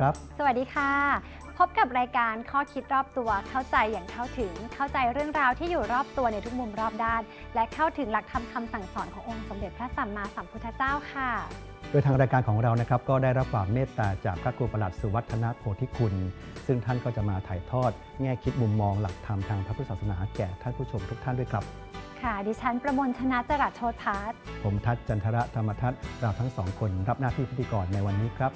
วัสดีครับ สวัสดีค่ะ พบกับรายการข้อคิดรอบตัวเข้าใจอย่างเข้าถึง เข้าใจเรื่องราวที่อยู่รอบตัวในทุกมุมรอบด้าน และเข้าถึงหลักธรรมคำสั่งสอนขององค์สมเด็จพระสัมมาสัมพุทธเจ้าค่ะ โดยทางรายการของเรานะครับก็ได้รับความเมตตาจากพระครูประหลัดสุวัฒนโพธิคุณ ซึ่งท่านก็จะมาถ่ายทอด แง่คิดมุมมองหลักธรรมทางพระพุทธศาสนาแก่ท่านผู้ชมทุกท่านด้วยครับ ค่ะ ดิฉันประมวลชนะจรัสโชตพัฒน์ผมทัศน์จันทระธรรมทัศน์เราทั้งสองคนรับหน้าที่พิธีกรในวันนี้ครับ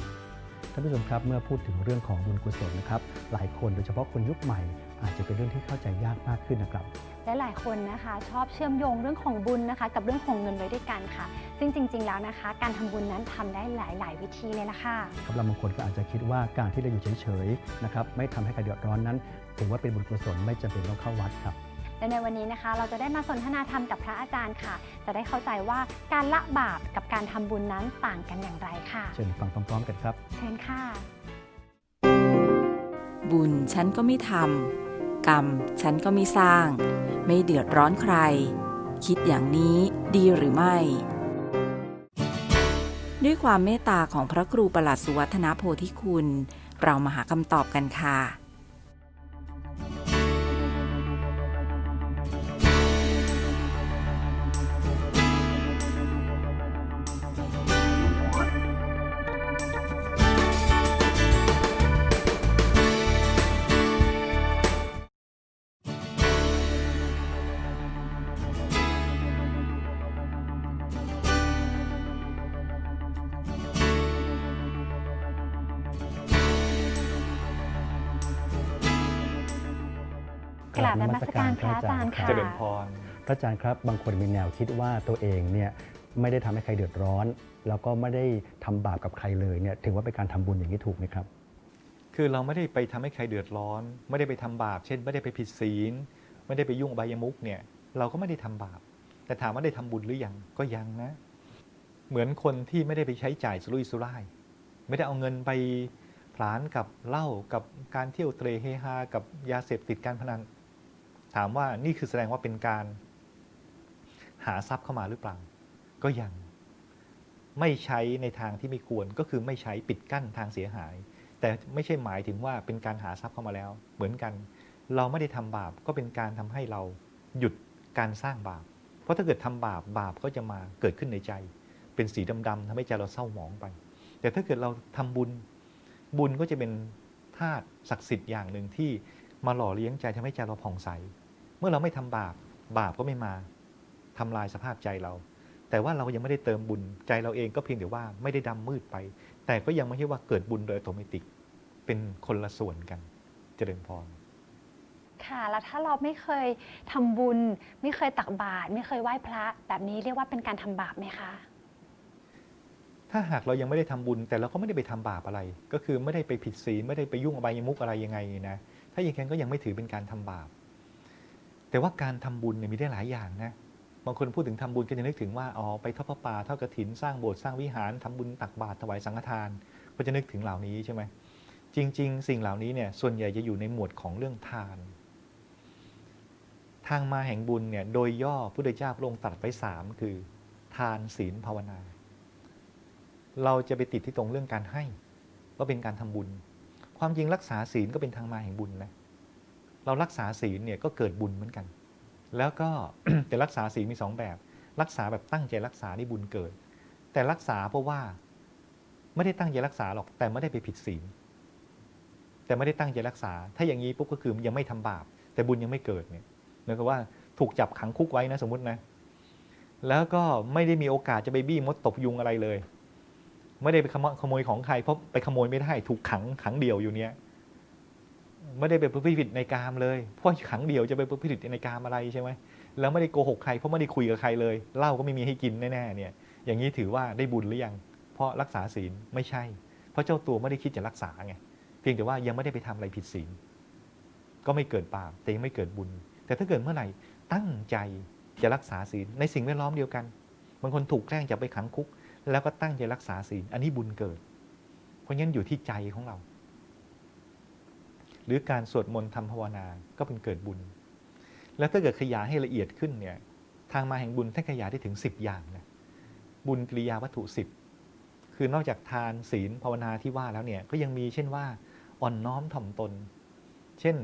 ท่านผู้ชมครับเมื่อพูดถึงเรื่องของบุญกุศลนะครับหลายคนโดยเฉพาะคนยุคใหม่ อาจจะเป็นเรื่องที่เข้าใจยากมากขึ้นนะครับ และหลายคนนะคะชอบเชื่อมโยงเรื่องของบุญนะคะ กับเรื่องของเงินไว้ด้วยกันค่ะ ซึ่งจริง ๆ แล้วนะคะ การทำบุญนั้นทำได้หลาย ๆ วิธีเลยละค่ะ ครับเราบางคนก็อาจจะคิดว่าการที่เราอยู่เฉยๆนะครับไม่ทำให้ใครเดือดร้อนนั้น ถือว่าเป็นบุญกุศลไม่จำเป็นต้องเข้าวัดครับ และในวันนี้นะคะ เราจะได้มาสนทนาธรรมกับพระอาจารย์ค่ะ จะได้เข้าใจว่าการละบาปกับการทำบุญนั้นต่างกันอย่างไรค่ะ เชิญฟังพร้อมๆกันครับ เชิญค่ะ บุญฉันก็ไม่ทำกรรมฉันก็ไม่สร้าง ไม่เดือดร้อนใคร คิดอย่างนี้ดีหรือไม่ ด้วยความเมตตาของพระครูประหลัดสุวัฒนโพธิคุณ เรามาหาคำตอบกันค่ะ อาจารย์ค่ะ เจริญพร พระอาจารย์ครับบางคนมีแนวคิดว่าตัวเองเนี่ยไม่ได้ทำให้ใครเดือดร้อน แล้วก็ไม่ได้ทำบาปกับใครเลยเนี่ยถือว่าเป็นการทำบุญอย่างนี้ถูกไหมครับ คือเราไม่ได้ไปทำให้ใครเดือดร้อน ไม่ได้ไปทำบาป เช่น ไม่ได้ไปผิดศีล ไม่ได้ไปยุ่งอบายมุกเนี่ย เราก็ไม่ได้ทำบาป แต่ถามว่าได้ทำบุญหรือยังก็ยังนะ เหมือนคนที่ไม่ได้ไปใช้จ่ายสุรุ่ยสุร่าย ไม่ได้เอาเงินไปผลานกับเหล้ากับการเที่ยวเตรเฮฮากับยาเสพติดการพนัน ถามว่านี่คือแสดงว่าเป็นการหาทรัพย์เข้ามาหรือเปล่า ก็ยังไม่ใช้ในทางที่ไม่ควรก็คือไม่ใช้ปิดกั้นทางเสียหาย แต่ไม่ใช่หมายถึงว่าเป็นการหาทรัพย์เข้ามาแล้ว เหมือนกัน เราไม่ได้ทำบาปก็เป็นการทำให้เราหยุดการสร้างบาป เพราะถ้าเกิดทำบาปบาปก็จะมาเกิดขึ้นในใจ เป็นสีดำๆทำให้ใจเราเศร้าหมองไป แต่ถ้าเกิดเราทำบุญบุญก็จะเป็นธาตุศักดิ์สิทธิ์อย่างหนึ่งที่มาหล่อเลี้ยงใจทำให้ใจเราผ่องใส มื่อเราไม่ทำบาป บาปก็ไม่มาทำลายสภาพใจเรา แต่ว่าเรายังไม่ได้เติมบุญใจเราเองก็เพียงแต่ว่าไม่ได้ดำมืดไป แต่ก็ยังไม่ใช่ว่าเกิดบุญโดยอัตโนมัติเป็นคนละส่วนกัน เจริญพรค่ะแล้วถ้าเราไม่เคยทำบุญ ไม่เคยตักบาตรไม่เคยไหว้พระ แบบนี้เรียกว่าเป็นการทำบาปไหมคะ ถ้าหากเรายังไม่ได้ทำบุญ แต่เราก็ไม่ได้ไปทำบาปอะไร ก็คือไม่ได้ไปผิดศีลไม่ได้ไปยุ่งอบายมุกอะไรยังไงนะถ้าอย่างนั้นก็ยังไม่ถือเป็นการทำบาป แต่ว่าการทำบุญเนี่ยมีได้หลายอย่างนะบางคนพูดถึงทำบุญก็จะนึกถึงว่าอ๋อไปทอดพระป่าทอดกระถินสร้างโบสถ์สร้างวิหารทำบุญตักบาตรถวายสังฆทาน ก็จะนึกถึงเหล่านี้ใช่ไหมจริง ๆ สิ่งเหล่านี้เนี่ยส่วนใหญ่จะอยู่ในหมวดของเรื่องทาน ทางมาแห่งบุญเนี่ยโดยย่อพระพุทธเจ้าพระองค์ตรัสไว้สามคือ ทานศีลภาวนา เราจะไปติดที่ตรงเรื่องการให้ว่าเป็นการทำบุญ ความจริงรักษาศีลก็เป็นทางมาแห่งบุญนะ เรารักษาศีลเนี่ยก็เกิดบุญเหมือนกัน แล้วก็แต่รักษาศีลมีสองแบบ รักษาแบบตั้งใจรักษานี่บุญเกิด แต่รักษาเพราะว่าไม่ได้ตั้งใจรักษาหรอกแต่ไม่ได้ไปผิดศีลแต่ไม่ได้ตั้งใจรักษา ถ้าอย่างนี้ปุ๊บก็คือยังไม่ทำบาป แต่บุญยังไม่เกิดเนี่ยเหมือนกับว่าถูกจับขังคุกไว้นะสมมตินะแล้วก็ไม่ได้มีโอกาสจะไปบี้มดตบยุงอะไรเลย ไม่ได้ไปขโมขโมยของใครเพราะไปขโมยไม่ได้ ถูกขังขังเดียวอยู่เนี้ย ไม่ได้ไปประพฤติผิดในกามเลยเพราะขังเดียวจะไปประพฤติผิดในกามอะไรใช่ไหมแล้วไม่ได้โกหกใครเพราะไม่ได้คุยกับใครเลยเหล้าก็ไม่มีให้กินแน่ๆเนี่ย อย่างนี้ถือว่าได้บุญหรือยัง เพราะรักษาศีลไม่ใช่ เพราะเจ้าตัวไม่ได้คิดจะรักษาไงเพียงแต่ว่ายังไม่ได้ไปทำอะไรผิดศีลก็ไม่เกิดบาปแต่ยังไม่เกิดบุญ แต่ถ้าเกิดเมื่อไหร่ตั้งใจจะรักษาศีลในสิ่งแวดล้อมเดียวกันบางคนถูกแกล้งจับไปขังคุก แล้วก็ตั้งใจรักษาศีลอันนี้บุญเกิด เพราะงั้นอยู่ที่ใจของเรา หรือการสวดมนต์ทำภาวนาก็เป็นเกิดบุญ แล้วถ้าเกิดขยายให้ละเอียดขึ้นเนี่ยทางมาแห่งบุญท่านขยายได้ถึง 10 อย่างนะบุญกิริยาวัตถุ 10 คือนอกจากทานศีลภาวนาที่ว่าแล้วเนี่ยก็ยังมีเช่นว่าอ่อนน้อมถ่อมตน เช่น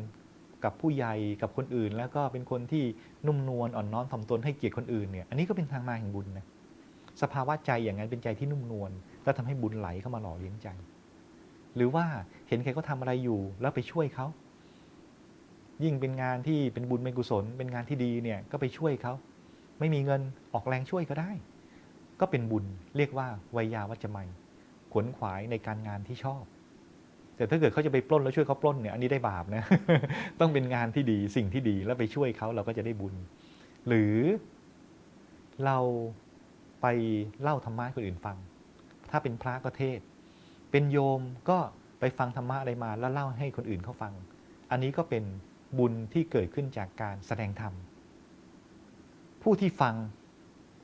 กับผู้ใหญ่กับคนอื่น แล้วก็เป็นคนที่นุ่มนวลอ่อนน้อมถ่อมตนให้เกียรติคนอื่นเนี่ยอันนี้ก็เป็นทางมาแห่งบุญนะสภาวะใจอย่างนั้นเป็นใจที่นุ่มนวลแล้วทำให้บุญไหลเข้ามาหล่อเลี้ยงใจ หรือว่าเห็นใครเขาทำอะไรอยู่แล้วไปช่วยเขา ยิ่งเป็นงานที่เป็นบุญเป็นกุศล เป็นงานที่ดีเนี่ยก็ไปช่วยเขาไม่มีเงินออกแรงช่วยก็ได้ ก็เป็นบุญเรียกว่าวัยาวัจจะไมยขวนขวายในการงานที่ชอบ แต่ถ้าเกิดเขาจะไปปล้นแล้วช่วยเขาปล้นเนี่ยอันนี้ได้บาปนะต้องเป็นงานที่ดีสิ่งที่ดีแล้วไปช่วยเขาเราก็จะได้บุญ หรือเราไปเล่าธรรมะคนอื่นฟัง ถ้าเป็นพระก็เทศ เป็นโยมก็ไปฟังธรรมะอะไรมาแล้วเล่าให้คนอื่นเขาฟัง อันนี้ก็เป็นบุญที่เกิดขึ้นจากการแสดงธรรม ผู้ที่ฟัง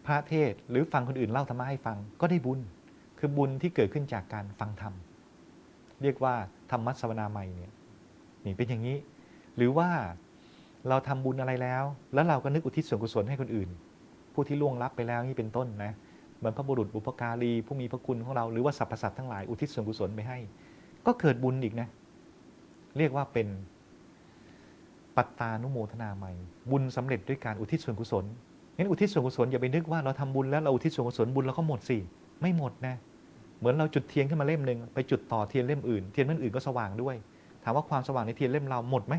พระเทศหรือฟังคนอื่นเล่าธรรมะให้ฟังก็ได้บุญ คือบุญที่เกิดขึ้นจากการฟังธรรม เรียกว่าธรรมะสวนาใหม่เนี่ยนี่เป็นอย่างนี้ หรือว่าเราทำบุญอะไรแล้ว แล้วเราก็นึกอุทิศส่วนกุศลให้คนอื่น ผู้ที่ล่วงลับไปแล้วนี่เป็นต้นนะ บรรพบุรุษบุพการีผู้มีพระคุณของเราหรือว่าสรรพสัตว์ทั้งหลายอุทิศส่วนกุศลไปให้ ก็เกิดบุญอีกนะ เรียกว่าเป็นปัตตานุโมทนาใหม่ บุญสำเร็จด้วยการอุทิศส่วนกุศลงั้นอุทิศส่วนกุศลอย่าไปนึกว่าเราทำบุญแล้วเราอุทิศส่วนกุศลบุญเราก็หมดสิไม่หมดนะเหมือนเราจุดเทียนขึ้นมาเล่มหนึ่งไปจุดต่อเทียนเล่มอื่นเทียนเล่มอื่นก็สว่างด้วย ถามว่าความสว่างในเทียนเล่มเราหมดไหม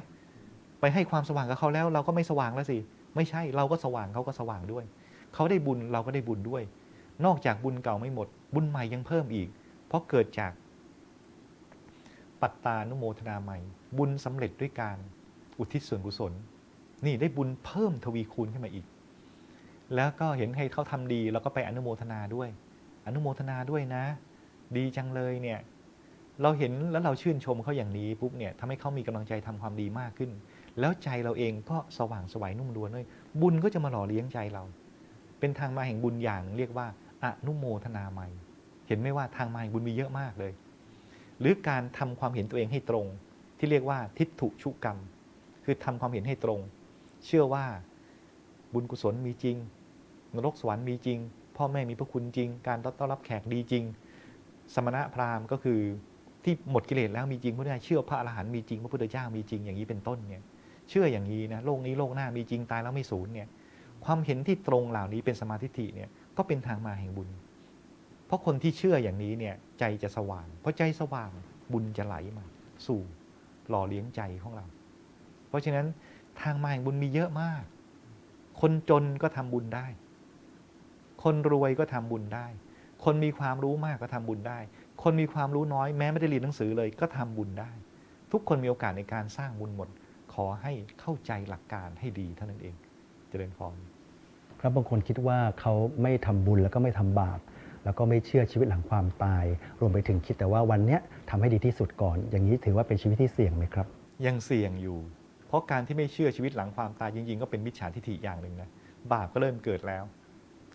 ไปให้ความสว่างกับเขาแล้วเราก็ไม่สว่างแล้วสิไม่ใช่เราก็สว่างเขาก็สว่างด้วย เขาได้บุญเราก็ได้บุญด้วย นอกจากบุญเก่าไม่หมด บุญใหม่ยังเพิ่มอีก เพราะเกิดจาก ปัตตานุโมทนาใหม่ บุญสำเร็จด้วยการอุทิศส่วนกุศล นี่ได้บุญเพิ่มทวีคูณขึ้นมาอีก แล้วก็เห็นให้เขาทำดีเราก็ไปอนุโมทนาด้วย อนุโมทนาด้วยนะ ดีจังเลยเนี่ยเราเห็นแล้วเราชื่นชมเขาอย่างนี้ปุ๊บเนี่ยทำให้เขามีกำลังใจทำความดีมากขึ้น แล้วใจเราเองก็สว่างสวยนุ่มนวลด้วยบุญก็จะมาหล่อเลี้ยงใจเรา เป็นทางมาแห่งบุญอย่างเรียกว่า อนุโมทนาใหม่ เห็นไหมว่าทางมาแห่งบุญมีเยอะมากเลย หรือการทำความเห็นตัวเองให้ตรง ที่เรียกว่าทิฏฐุชุกรรม คือทำความเห็นให้ตรง เชื่อว่าบุญกุศลมีจริง นรกสวรรค์มีจริง พ่อแม่มีพระคุณจริง การต้อนรับแขกดีจริง สมณะพราหมณ์ก็คือที่หมดกิเลสแล้วมีจริงพระพุทธเจ้าเชื่อพระอรหันต์มีจริงพระพุทธเจ้ามีจริงอย่างนี้เป็นต้นเนี่ยเชื่ออย่างนี้นะโลกนี้โลกหน้ามีจริงตายแล้วไม่สูญเนี่ยความเห็นที่ตรงเหล่านี้เป็นสมาธิเนี่ย ก็เป็นทางมาแห่งบุญ เพราะคนที่เชื่ออย่างนี้เนี่ยใจจะสว่าง เพราะใจสว่างบุญจะไหลมา สู่หล่อเลี้ยงใจของเรา เพราะฉะนั้นทางมาแห่งบุญมีเยอะมาก คนจนก็ทำบุญได้ คนรวยก็ทำบุญได้ คนมีความรู้มากก็ทำบุญได้ คนมีความรู้น้อยแม้ไม่ได้เรียนหนังสือเลยก็ทำบุญได้ ทุกคนมีโอกาสในการสร้างบุญหมด ขอให้เข้าใจหลักการให้ดีเท่านั้นเอง เจริญพร ครับบางคนคิดว่าเขาไม่ทำบุญแล้วก็ไม่ทำบาป แล้วก็ไม่เชื่อชีวิตหลังความตาย รวมไปถึงคิดแต่ว่าวันนี้ทำให้ดีที่สุดก่อน อย่างนี้ถือว่าเป็นชีวิตที่เสี่ยงไหมครับ ยังเสี่ยงอยู่ เพราะการที่ไม่เชื่อชีวิตหลังความตายจริงๆ ก็เป็นมิจฉาทิฏฐิอย่างหนึ่งนะบาปก็เริ่มเกิดแล้ว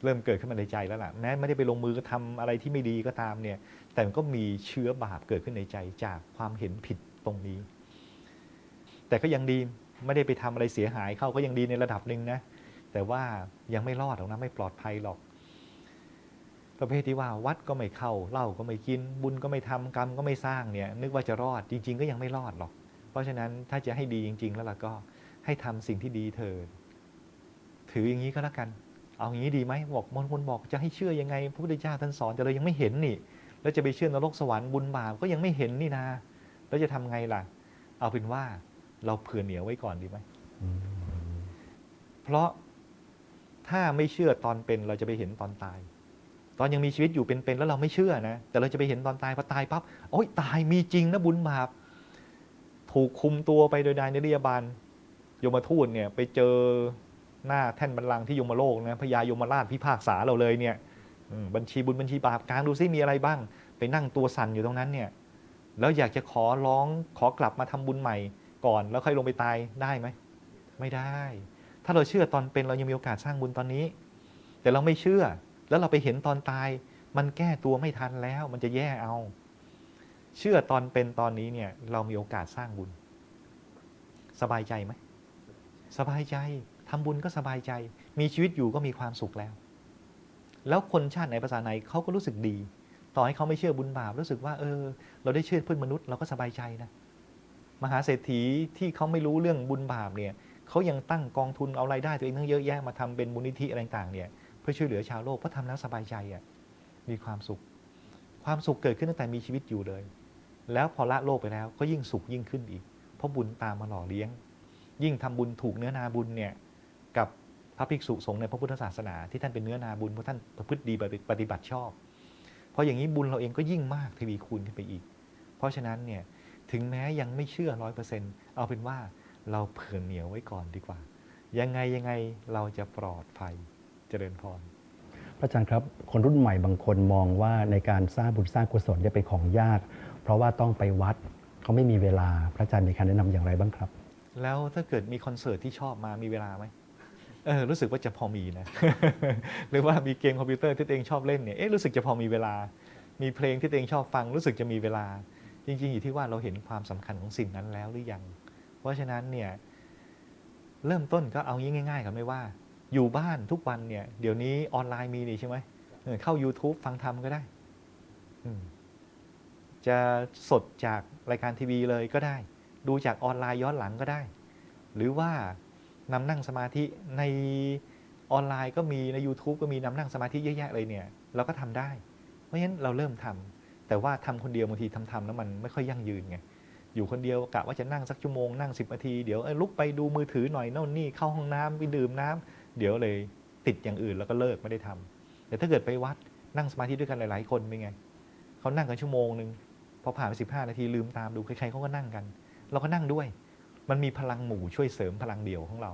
เริ่มเกิดขึ้นมาในใจแล้วล่ะแม้ไม่ได้ไปลงมือก็ทำอะไรที่ไม่ดีก็ตามเนี่ยแต่มันก็มีเชื้อบาปเกิดขึ้นในใจจากความเห็นผิดตรงนี้ แต่ก็ยังดีไม่ได้ไปทำอะไรเสียหายเข้าก็ยังดีในระดับหนึ่งนะ แต่ว่ายังไม่รอดหรอกนะไม่ปลอดภัยหรอก ประเภทที่ว่าวัดก็ไม่เข้าเหล้าก็ไม่กิน บุญก็ไม่ทำกรรมก็ไม่สร้างเนี่ย นึกว่าจะรอดจริง ๆ ก็ยังไม่รอดหรอก เพราะฉะนั้นถ้าจะให้ดีจริง ๆ แล้วล่ะก็ให้ทำสิ่งที่ดีเถิดถืออย่างนี้ก็แล้วกัน เอาอย่างนี้ดีไหมบอกมนคนบอกจะให้เชื่อยังไงพระพุทธเจ้าท่านสอนแต่เรายังไม่เห็นนี่ แล้วจะไปเชื่อนรกสวรรค์บุญบาปก็ยังไม่เห็นนี่นะแล้วจะทำไงล่ะ เอาเป็นว่าเราเผื่อเหนียวไว้ก่อนดีไหมเพราะ ถ้าไม่เชื่อตอนเป็นเราจะไปเห็นตอนตาย ตอนยังมีชีวิตอยู่เป็นๆแล้วเราไม่เชื่อนะ แต่เราจะไปเห็นตอนตายพอตายปั๊บโอ๊ยตายมีจริงนะบุญบาปถูกคุมตัวไปโดยนายนิรยาบาลยมทูตเนี่ยไปเจอหน้าแท่นบัลลังก์ที่ยมโลกนะพญายมราชพิพากษาเราเลยเนี่ยบัญชีบุญบัญชีบาปกลางดูซิมีอะไรบ้าง ไปนั่งตัวสั่นอยู่ตรงนั้นเนี่ยแล้วอยากจะขอร้องขอกลับมาทำบุญใหม่ก่อน แล้วค่อยลงไปตายได้ไหม ไม่ได้ ถ้าเราเชื่อตอนเป็นเรายังมีโอกาสสร้างบุญตอนนี้ แต่เราไม่เชื่อ แล้วเราไปเห็นตอนตาย มันแก้ตัวไม่ทันแล้ว มันจะแย่เอา เชื่อตอนเป็นตอนนี้เนี่ย เรามีโอกาสสร้างบุญ สบายใจไหมสบายใจทำบุญก็สบายใจ มีชีวิตอยู่ก็มีความสุขแล้ว แล้วคนชาติไหนภาษาไหนเขาก็รู้สึกดี ต่อให้เขาไม่เชื่อบุญบาปรู้สึกว่า เออ เราได้เชื่อเพื่อนมนุษย์เราก็สบายใจนะ มหาเศรษฐีที่เขาไม่รู้เรื่องบุญบาปเนี่ย เขายังตั้งกองทุนเอารายได้ตัวเองตั้งเยอะแยะมาทำเป็นมูลนิธิอะไรต่างเนี่ยเพื่อช่วยเหลือชาวโลกเพราะทำแล้วสบายใจอะมีความสุข ความสุขเกิดขึ้นตั้งแต่มีชีวิตอยู่เลย แล้วพอละโลกไปแล้วก็ยิ่งสุขยิ่งขึ้นอีก เพราะบุญตามมาหล่อเลี้ยง ยิ่งทำบุญถูกเนื้อนาบุญเนี่ยกับพระภิกษุสงฆ์ในพระพุทธศาสนา ที่ท่านเป็นเนื้อนาบุญเพราะท่านประพฤติดีปฏิบัติชอบเพราะอย่างนี้บุญเราเองก็ยิ่งมากทวีคูณขึ้นไปอีก เพราะฉะนั้นเนี่ยถึงแม้ยังไม่เชื่อร้อยเปอร์เซ็นต์เอาเป็นว่า เราเผื่อเหนียวไว้ก่อนดีกว่า ยังไงยังไงเราจะปลอดภัยเจริญพรพระอาจารย์ครับคนรุ่นใหม่บางคนมองว่าในการสร้างบุญสร้างกุศลเนี่ยเป็นของยาก เพราะว่าต้องไปวัดเขาไม่มีเวลาพระอาจารย์มีคำแนะนำอย่างไรบ้างครับ แล้วถ้าเกิดมีคอนเสิร์ตที่ชอบมามีเวลาไหมเออรู้สึกว่าจะพอมีนะ หรือว่ามีเกมคอมพิวเตอร์ที่ตัวเองชอบเล่นเนี่ยเอ๊ะรู้สึกจะพอมีเวลา มีเพลงที่ตัวเองชอบฟัง รู้สึกจะมีเวลา จริง ๆ อยู่ที่ว่าเราเห็นความสำคัญของสิ่งนั้นแล้วหรือยัง เพราะฉะนั้นเนี่ยเริ่มต้นก็เอางี้ง่ายๆกันไม่ว่า อยู่บ้านทุกวันเนี่ย เดี๋ยวนี้ออนไลน์มีนี่ใช่ไหมเข้า YouTube ฟังธรรมก็ได้ จะสดจากรายการทีวีเลยก็ได้ ดูจากออนไลน์ย้อนหลังก็ได้ หรือว่านำนั่งสมาธิในออนไลน์ก็มีใน YouTube ก็มีนำนั่งสมาธิเยอะแยะเลยเนี่ย เราก็ทำได้ เพราะฉะนั้นเราเริ่มทำแต่ว่าทำคนเดียวบางทีทำๆแล้วมันไม่ค่อยยั่งยืนไง อยู่คนเดียวกะว่าจะนั่งสักชั่วโมงนั่ง 10นาทีเดี๋ยวเอ้ยลุกไปดูมือถือหน่อยโน่นนี่เข้าห้องน้ำไปดื่มน้ำเดี๋ยวเลยติดอย่างอื่นแล้วก็เลิกไม่ได้ทำแต่ถ้าเกิดไปวัดนั่งสมาธิด้วยกันหลาย ๆ คนเป็นไงเขานั่งกันชั่วโมงหนึ่งพอผ่านไป15นาทีลืมตามดูใครๆเขาก็นั่งกัน เราก็นั่งด้วย มันมีพลังหมู่ช่วยเสริมพลังเดี่ยวของเรา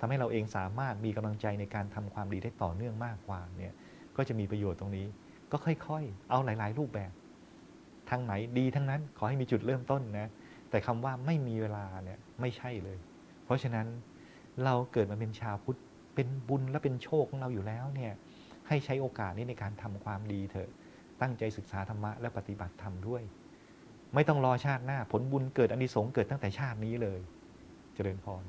ทำให้เราเองสามารถมีกำลังใจในการทำความดีได้ต่อเนื่องมากกว่าเนี่ยก็จะมีประโยชน์ตรงนี้ ก็ค่อย ๆ เอาหลาย ๆ รูปแบบทางไหนดีทั้งนั้นขอให้มีจุดเริ่มต้นนะ แต่คำว่าไม่มีเวลาเนี่ยไม่ใช่เลย เพราะฉะนั้นเราเกิดมาเป็นชาวพุทธเป็นบุญและเป็นโชคของเราอยู่แล้วเนี่ยให้ใช้โอกาสนี้ในการทำความดีเถอะ ตั้งใจศึกษาธรรมะและปฏิบัติธรรมด้วย ไม่ต้องรอชาติหน้า ผลบุญเกิดอนิสงส์เกิดตั้งแต่ชาตินี้เลย เจริญพร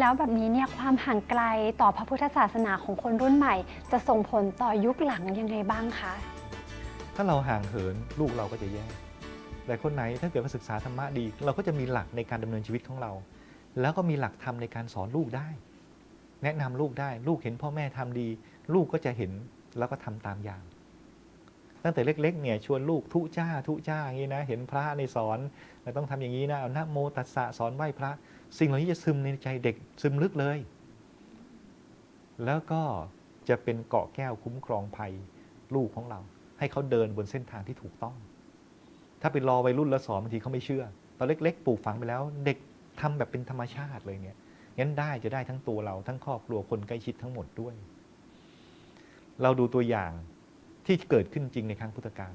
แล้วแบบนี้เนี่ยความห่างไกลต่อพระพุทธศาสนาของคนรุ่นใหม่ จะส่งผลต่อยุคหลังยังไงบ้างคะ ถ้าเราห่างเหินลูกเราก็จะแย่แต่คนไหนถ้าเกิดว่าศึกษาธรรมะดี เราก็จะมีหลักในการดำเนินชีวิตของเรา แล้วก็มีหลักธรรมในการสอนลูกได้ แนะนำลูกได้ลูกเห็นพ่อแม่ทำดี ลูกก็จะเห็นแล้วก็ทำตามอย่าง ตั้งแต่เล็กๆเนี่ยชวนลูกทุจ้าทุจ้าอย่างนี้นะ เห็นพระในสอนเราต้องทำอย่างนี้นะเอานะโมตัสสะสอนไหว้พระ สิ่งเหล่านี้จะซึมในใจเด็กซึมลึกเลย แล้วก็จะเป็นเกาะแก้วคุ้มครองภัยลูกของเรา ให้เขาเดินบนเส้นทางที่ถูกต้อง ถ้าไปรอวัยรุ่นแล้วสอนบางทีเขาไม่เชื่อ ตอนเล็ก ๆ ปลูกฝังไปแล้ว เด็กทำแบบเป็นธรรมชาติเลยเนี่ยงั้นได้จะได้ทั้งตัวเราทั้งครอบครัวคนใกล้ชิดทั้งหมดด้วย เราดูตัวอย่างที่เกิดขึ้นจริงในครั้งพุทธกาล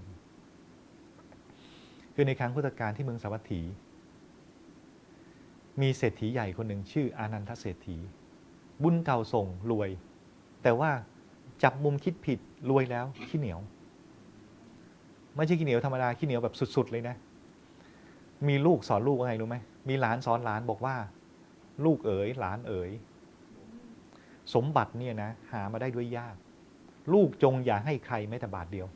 คือในครั้งพุทธกาลที่เมืองสาวัตถี มีเศรษฐีใหญ่คนหนึ่งชื่ออานันทเศรษฐี บุญเก่าส่งรวย แต่ว่าจับมุมคิดผิดรวยแล้วขี้เหนียว ไม่ใช่ขี้เหนียวธรรมดาขี้เหนียวแบบสุด ๆ เลยนะ มีลูกสอนลูกว่าไงรู้ไหมมีหลานสอนหลานบอกว่า ลูกเอ๋ยหลานเอ๋ยสมบัติเนี่ยนะหามาได้ด้วยยาก ลูกจงอย่าให้ใครแม้แต่บาทเดียว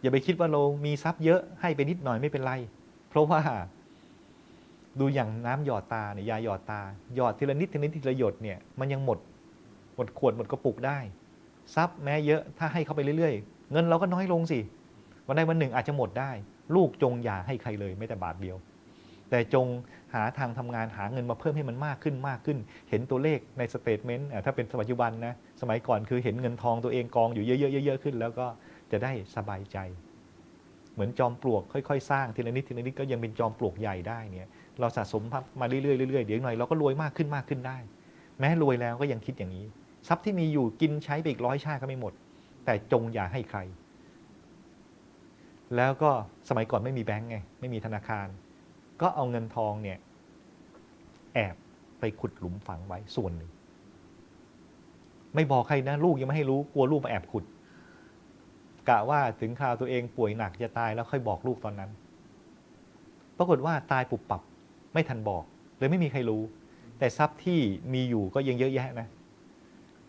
อย่าไปคิดว่าเรามีทรัพย์เยอะให้ไปนิดหน่อยไม่เป็นไร เพราะว่า ดูอย่างน้ำหยอดตาเนี่ยยาหยอดตา หยอดทีละนิดทีละนิดทีละหยดเนี่ยมันยังหมดหมดขวดหมดกระปุกได้ทรัพย์แม้เยอะถ้าให้เขาไปเรื่อยๆ เงินเราก็น้อยลงสิวันใดวันหนึ่งอาจจะหมดได้ ลูกจงอย่าให้ใครเลยไม่แต่บาทเดียว แต่จงหาทางทำงานหาเงินมาเพิ่มให้มันมากขึ้นมากขึ้น เห็นตัวเลขในสเตทเมนต์ถ้าเป็นปัจจุบันนะสมัยก่อนคือเห็นเงินทองตัวเองกองอยู่เยอะๆเยอะๆขึ้น แล้วก็จะได้สบายใจ เหมือนจอมปลวกค่อยๆ สร้างทีละนิดทีละนิดก็ยังเป็นจอมปลวกใหญ่ได้เนี่ย เราสะสมมาเรื่อยๆเรื่อยๆเดี๋ยวหน่อยเราก็รวยมากขึ้นมากขึ้นได้ แม้รวยแล้วก็ยังคิดอย่างนี้ ทรัพย์ที่มีอยู่กินใช้ไปอีกร้อยชาติก็ไม่หมด แต่จงอย่าให้ใคร แล้วก็สมัยก่อนไม่มีแบงก์ไงไม่มีธนาคาร ก็เอาเงินทองเนี่ยแอบไปขุดหลุมฝังไว้ส่วนหนึ่งไม่บอกใครนะลูกยังไม่ให้รู้กลัวลูกมาแอบขุดกะว่าถึงคราวตัวเองป่วยหนักจะตายแล้วค่อยบอกลูกตอนนั้น ปรากฏว่าตายปุบปับ ไม่ทันบอกเลยไม่มีใครรู้ แต่ทรัพย์ที่มีอยู่ก็ยังเยอะแยะนะ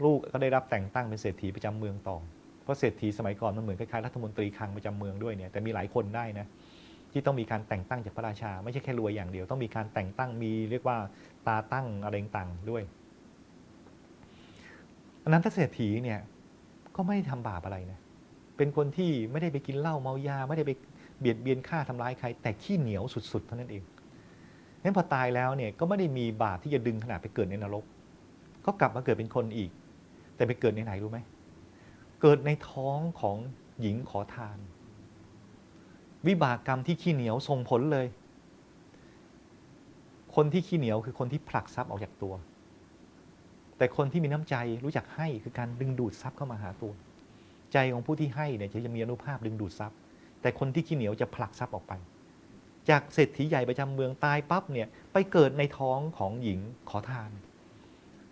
ลูกก็ได้รับแต่งตั้งเป็นเศรษฐีประจำเมืองต่อเพราะเศรษฐีสมัยก่อนมันเหมือนคล้ายๆรัฐมนตรีคลังประจำเมืองด้วยเนี่ยแต่มีหลายคนได้นะที่ต้องมีการแต่งตั้งจากพระราชา ไม่ใช่แค่รวยอย่างเดียวต้องมีการแต่งตั้งมีเรียกว่าตาตั้งอะไรต่างๆด้วยอันนั้นถ้าเศรษฐีเนี่ยก็ไม่ได้ทำบาปอะไรนะเป็นคนที่ไม่ได้ไปกินเหล้าเมายา ไม่ได้ไปเบียดเบียนฆ่าทำร้ายใคร แต่ขี้เหนียวสุดๆเท่านั้นเอง งั้นพอตายแล้วเนี่ยก็ไม่ได้มีบาปที่จะดึงขนาดไปเกิดในนรก ก็กลับมาเกิดเป็นคนอีก แต่ไปเกิดในไหนรู้ไหม เกิดในท้องของหญิงขอทาน วิบากกรรมที่ขี้เหนียวส่งผลเลย คนที่ขี้เหนียวคือคนที่ผลักทรัพย์ออกจากตัว แต่คนที่มีน้ำใจรู้จักให้คือการดึงดูดทรัพย์เข้ามาหาตัว ใจของผู้ที่ให้เนี่ยจะมีอนุภาพดึงดูดทรัพย์ แต่คนที่ขี้เหนียวจะผลักทรัพย์ออกไป จากเศรษฐีใหญ่ประจำเมืองตายปั๊บเนี่ยไปเกิดในท้องของหญิงขอทาน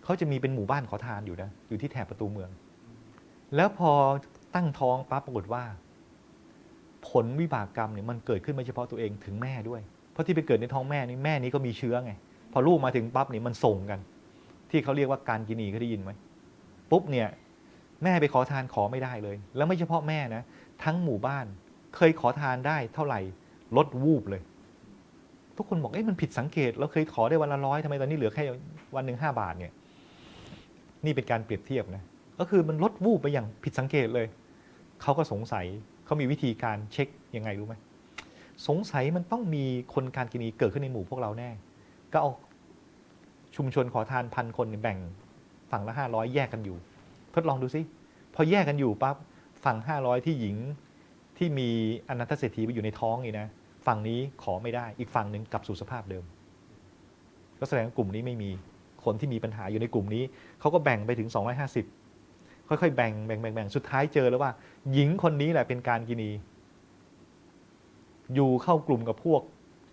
เขาจะมีเป็นหมู่บ้านขอทานอยู่นะอยู่ที่แถบประตูเมือง แล้วพอตั้งท้องปั๊บปรากฏว่า ผลวิบากกรรมเนี่ยมันเกิดขึ้นไม่เฉพาะตัวเองถึงแม่ด้วย เพราะที่ไปเกิดในท้องแม่นี่แม่นี้ก็มีเชื้อไง พอลูกมาถึงปั๊บเนี่ยมันส่งกัน ที่เขาเรียกว่าการกินีเคยได้ยินไหมปุ๊บเนี่ยแม่ไปขอทานขอไม่ได้เลย แล้วไม่เฉพาะแม่นะทั้งหมู่บ้านเคยขอทานได้เท่าไหร่ ลดวูบเลย ทุกคนบอกเอ๊ะมันผิดสังเกตเราเคยขอได้วันละร้อยทำไมตอนนี้เหลือแค่วันหนึ่งห้าบาทเนี่ย นี่เป็นการเปรียบเทียบนะก็คือมันลดวูบไปอย่างผิดสังเกตเลย เขาก็สงสัยเขามีวิธีการเช็คยังไงรู้ไหมสงสัยมันต้องมีคนการกินีเกิดขึ้นในหมู่พวกเราแน่ ก็เอาชุมชนขอทานพันคนแบ่งฝั่งละห้าร้อยแยกกันอยู่ ทดลองดูสิพอแยกกันอยู่ปั๊บฝั่งห้าร้อยที่หญิงที่มีอนันตเศรษฐีไปอยู่ในท้องนี่นะ ฝั่งนี้ขอไม่ได้ อีกฝั่งหนึ่งกลับสู่สภาพเดิม ก็แสดงว่ากลุ่มนี้ไม่มีคนที่มีปัญหาอยู่ในกลุ่มนี้เขาก็แบ่งไปถึง 250 ค่อยๆแบ่งแบ่งแบ่งแบ่งสุดท้ายเจอแล้วว่า หญิงคนนี้แหละเป็นการกินี อยู่เข้ากลุ่มกับพวก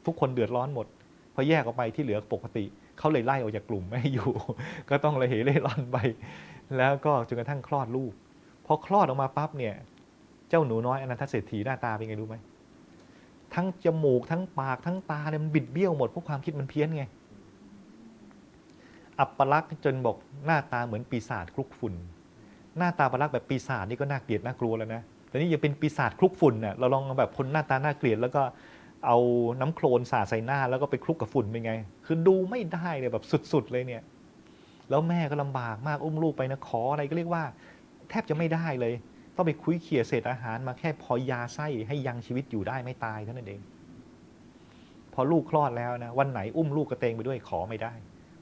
ทุกคนเดือดร้อนหมดพอแยกออกไปที่เหลือปกติเขาเลยไล่ออกจากกลุ่มไม่ให้อยู่ ก็ต้องระเหเร่ร่อนไป แล้วก็จนกระทั่งคลอดลูกพอคลอดออกมาปั๊บเนี่ย เจ้าหนูน้อยอนันทเศรษฐีหน้าตาเป็นไงรู้ไหม ทั้งจมูก ทั้งปากทั้งตาเนี่ยมันบิดเบี้ยวหมดเพราะความคิดมันเพี้ยนไง อับปลักษณ์จนบอกหน้าตาเหมือนปีศาจคลุกฝุ่น หน้าตาปลักษณ์แบบปีศาจนี่ก็น่าเกลียดน่ากลัวแล้วนะแต่นี่ยังเป็นปีศาจคลุกฝุ่นเน่ะเราลองแบบคนหน้าตาน่าเกลียดแล้วก็เอาน้ำโคลนสาดใส่หน้า แล้วก็ไปคลุกกับฝุ่นเป็นไง คือดูไม่ได้เลยแบบสุดๆเลยเนี่ย แล้วแม่ก็ลำบากมากอุ้มลูกไปนะขออะไรก็เรียกว่า แทบจะไม่ได้เลย ต้องไปคุยเขี่ยเศษอาหารมาแค่พอยาไส้ให้ยังชีวิตอยู่ได้ไม่ตายเท่านั้นเอง พอลูกคลอดแล้วนะวันไหนอุ้มลูกกระเตงไปด้วยขอไม่ได้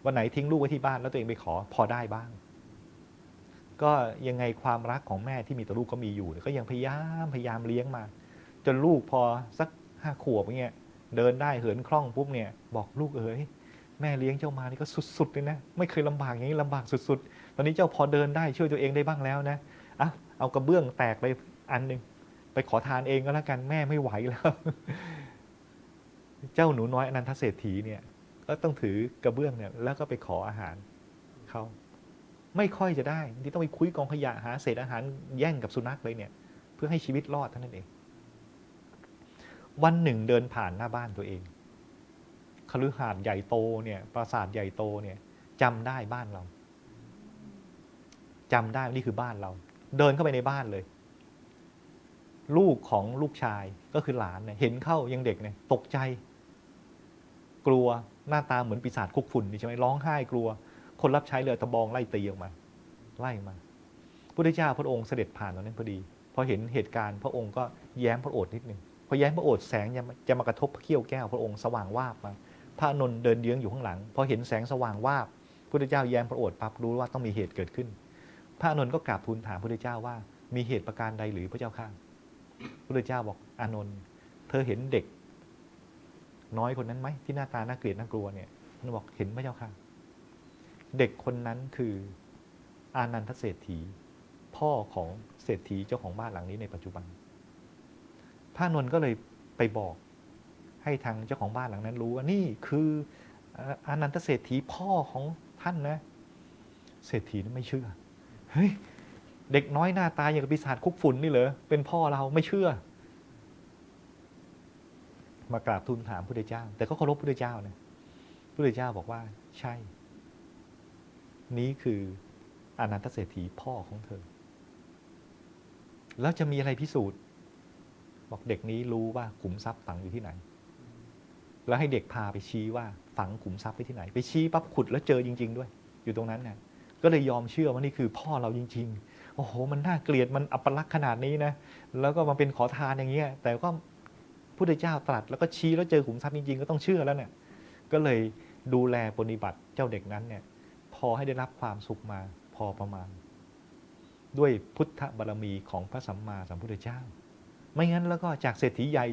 วันไหนทิ้งลูกไว้ที่บ้านแล้วตัวเองไปขอพอได้บ้าง ก็ยังไงความรักของแม่ที่มีต่อลูกก็มีอยู่ก็ยังพยายามพยายามเลี้ยงมา จนลูกพอสักห้าขวบเงี้ยเดินได้เหินคล่องปุ๊บเนี่ยบอกลูกเอ๋ยแม่เลี้ยงเจ้ามานี่ก็สุดๆเลยนะ ไม่เคยลำบากอย่างนี้ลำบากสุดๆ ตอนนี้เจ้าพอเดินได้ช่วยตัวเองได้บ้างแล้วนะอะ เอากระเบื้องแตกไปอันหนึ่งไปขอทานเองก็แล้วกันแม่ไม่ไหวแล้ว เจ้าหนูน้อยอนันทเศรษฐีเนี่ย ก็ต้องถือกระเบื้องเนี่ย แล้วก็ไปขออาหารเขาไม่ค่อยจะได้ที่ต้องไปคุยกองขยะหาเศษอาหารแย่งกับสุนัขเลยเนี่ย เพื่อให้ชีวิตรอดเท่านั้นเอง วันหนึ่งเดินผ่านหน้าบ้านตัวเองคฤหาสน์ใหญ่โตเนี่ยปราสาทใหญ่โตเนี่ยจำได้บ้านเราจำได้นี่คือบ้านเรา เดินเข้าไปในบ้านเลย ลูกของลูกชายก็คือหลานเนี่ยเห็นเข้ายังเด็กเนี่ยตกใจ กลัวหน้าตาเหมือนปีศาจคุกฝุ่นใช่ไหมร้องไห้กลัว คนรับใช้เรือตะบองไล่ตีออกมา ไล่มาพุทธเจ้าพระองค์เสด็จผ่านตอนนั้นพอดีพอเห็นเหตุการณ์พระองค์ก็แย้มพระโอษฐ์นิดนึงพอแย้มพระโอษฐ์แสงจะมากระทบพระเขี้ยวแก้วพระองค์สว่างวาบมาพระนนท์เดินเยื้องอยู่ข้างหลังพอเห็นแสงสว่างวาบพุทธเจ้าแย้มพระโอษฐ์ปั๊บรู้ว่าต้องมีเหตุเกิดขึ้น พระอานนท์ก็กราบทูลถามพระพุทธเจ้าว่า มีเหตุประการใดหรือพระเจ้าข้าพระพุทธเจ้าบอกอานนท์เธอเห็นเด็ก น้อยคนนั้นไหมที่หน้าตาน่าเกลียดน่ากลัวเนี่ยท่านบอกเห็นพระเจ้าค่ะเด็กคนนั้นคืออานันทเศรษฐี พ่อของเศรษฐีเจ้าของบ้านหลังนี้ในปัจจุบัน พระนนท์ก็เลยไปบอกให้ทางเจ้าของบ้านหลังนั้นรู้ว่านี่คืออานันตเศรษฐีพ่อของท่านนะ เศรษฐีนั้นไม่เชื่อ เฮ้ยเด็กน้อยหน้าตาอย่างกับปีศาจคุกฝุ่นนี่เหรอเป็นพ่อเราไม่เชื่อ มากราบทูลถามพระเจ้า แต่ก็เคารพพระเจ้านะพระเจ้าบอกว่า ใช่ นี้คืออนันตเศรษฐีพ่อของเธอ แล้วจะมีอะไรพิสูจน์ บอกเด็กนี้รู้ว่าขุมทรัพย์ฝังอยู่ที่ไหน แล้วให้เด็กพาไปชี้ว่าฝังขุมทรัพย์ไว้ที่ไหน ไปชี้ปั๊บขุดแล้วเจอจริง ๆ ด้วย อยู่ตรงนั้นน่ะ ก็เลยยอมเชื่อว่านี่คือพ่อเราจริง ๆ โอ้โห มันน่าเกลียดมันอัปลักษณ์ขนาดนี้นะ แล้วก็มาเป็นขอทานอย่างเงี้ย แต่ก็พุทธเจ้าตรัสแล้วก็ชี้แล้วเจอขุมทรัพย์จริงๆ ก็ต้องเชื่อแล้วเนี่ย ก็เลยดูแลปฏิบัติเจ้าเด็กนั้นเนี่ย พอให้ได้รับความสุขมาพอประมาณ ด้วยพุทธบารมีของพระสัมมาสัมพุทธเจ้า ไม่งั้นแล้วก็จากเศรษฐีใหญ่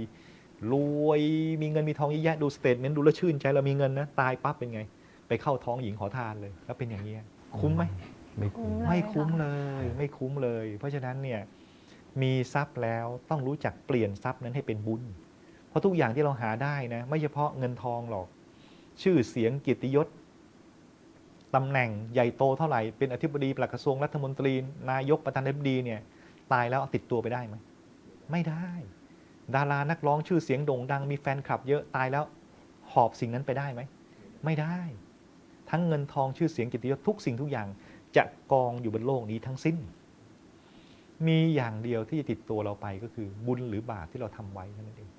รวยมีเงินมีทองเยอะแยะดูสเตทเมนต์ดูแลวชื่นใจเรามีเงินนะตายปั๊บเป็นไง ไปเข้าท้องหญิงขอทานเลย แล้วเป็นอย่างนี้ย คุ้มไหมไม่คุ้มเลยไม่คุ้มค่ะเลย ไม่คุ้มเลย เพราะฉะนั้นเนี่ยมีทรัพย์แล้วต้องรู้จักเปลี่ยนทรัพย์นั้นให้เป็นบุญ เพราะทุกอย่างที่เราหาได้นะ ไม่เฉพาะเงินทองหรอก ชื่อเสียงเกียรติยศตำแหน่งใหญ่โตเท่าไหร่ เป็นอธิบดีปลัดกระทรวงรัฐมนตรี นายกประธานาธิบดีเนี่ย ตายแล้วเอาติดตัวไปได้ไหมไม่ได้ ดารานักร้องชื่อเสียงโด่งดังมีแฟนคลับเยอะตายแล้วหอบสิ่งนั้นไปได้ไหมไม่ได้ ทั้งเงินทองชื่อเสียงกียรติยศทุกสิ่งทุกอย่างจะกองอยู่บนโลกนี้ทั้งสิ้น มีอย่างเดียวที่จะติดตัวเราไปก็คือบุญหรือบาปที่เราทำไว้เท่านั้นเอง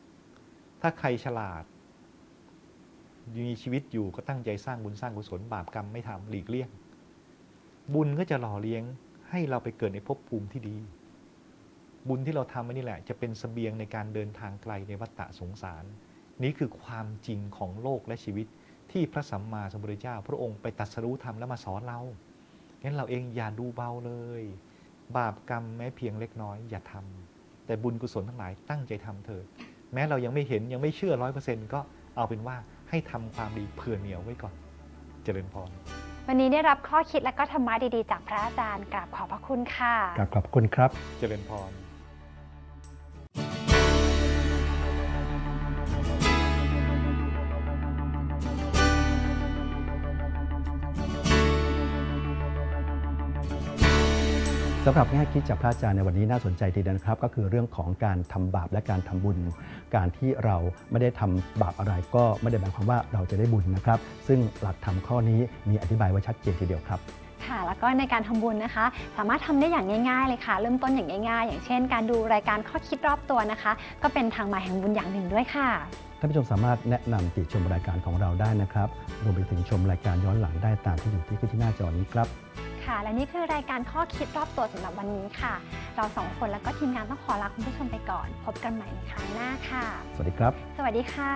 ถ้าใครฉลาดมีชีวิตอยู่ก็ตั้งใจสร้างบุญสร้างกุศลบาปกรรมไม่ทำหลีกเลี่ยง บุญก็จะหล่อเลี้ยงให้เราไปเกิดในภพภูมิที่ดี บุญที่เราทำไว้นี่แหละ จะเป็นเสบียงในการเดินทางไกลในวัฏฏะสงสาร นี้คือความจริงของโลกและชีวิต ที่พระสัมมาสัมพุทธเจ้า พระองค์ไปตรัสรู้ธรรมแล้วมาสอนเรางั้นเราเองอย่าดูเบาเลย บาปกรรมแม้เพียงเล็กน้อยอย่าทำแต่บุญกุศลทั้งหลายตั้งใจทำเถิดแม้เรายังไม่เห็นยังไม่เชื่อร้อยเปอร์เซ็นต์ก็เอาเป็นว่าให้ทำความดีเผื่อเหนียวไว้ก่อน เจริญพรวันนี้ได้รับข้อคิดและก็ธรรมะดีๆ จากพระอาจารย์กราบขอบพระคุณค่ะกราบขอบคุณครับ เจริญพร สำหรับแง่คิดจากพระอาจารย์ในวันนี้น่าสนใจทีเดียวนะครับ ก็คือเรื่องของการทำบาปและการทำบุญ การที่เราไม่ได้ทำบาปอะไรก็ไม่ได้หมายความว่าเราจะได้บุญนะครับ ซึ่งหลักธรรมข้อนี้มีอธิบายไว้ชัดเจนทีเดียวครับค่ะแล้วก็ในการทำบุญนะคะ สามารถทำได้อย่างง่าย ๆ เลยค่ะ เริ่มต้นอย่างง่าย ๆ อย่างเช่น การดูรายการข้อคิดรอบตัวนะคะ ก็เป็นทางมาแห่งบุญอย่างหนึ่งด้วยค่ะท่านผู้ชมสามารถแนะนำติชมรายการของเราได้นะครับรวมไปถึงชมรายการย้อนหลังได้ตามที่อยู่ที่ขึ้นที่หน้าจอนี้ครับ ค่ะ และนี่คือรายการข้อคิดรอบตัวสำหรับวันนี้ค่ะ เราสองคนแล้วก็ทีมงานต้องขอลาคุณผู้ชมไปก่อน พบกันใหม่ในครั้งหน้าค่ะ สวัสดีครับ สวัสดีค่ะ